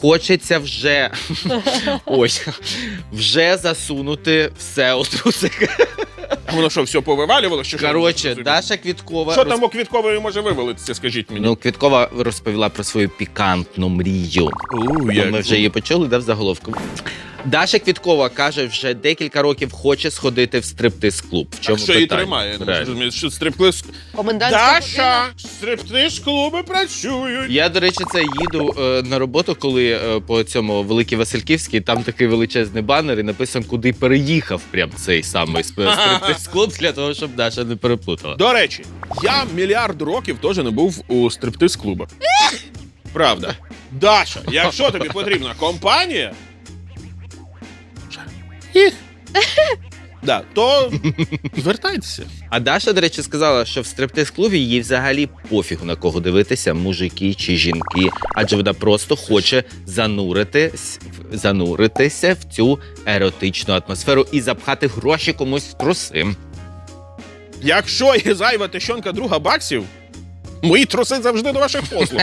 хочеться вже ось вже засунути все у трусики. Воно що, все повивалювало? Що? Коротше, Даша Квіткова Що там у Квіткової може вивалитися, скажіть мені? Ну, Квіткова розповіла про свою пікантну мрію. У, як Ми вже її почули, да, в заголовку. Даша Квіткова каже, вже декілька років хоче сходити в стриптиз-клуб. В чому Так що її тримає? Ну, Реально. розумієш, що стриптиз... Комендантська година. Даша! Стриптиз-клуби працюють! Я, до речі, це їду е, на роботу, коли е, по цьому Великій Васильківській, там такий величезний банер і написано, куди переїхав прям цей самий стриптиз-клуб для того, щоб Даша не переплутала. До речі, я мільярд років теж не був у стриптиз-клубах. Правда. Даша, якщо тобі потрібна компанія. Да, то звертайтеся. А Даша, до речі, сказала, що в стриптиз-клубі їй взагалі пофігу на кого дивитися, мужики чи жінки, адже вона просто хоче зануритись, зануритися в цю еротичну атмосферу і запхати гроші комусь труси. Якщо є зайва тещонка друга баксів, мої труси завжди до ваших послуг.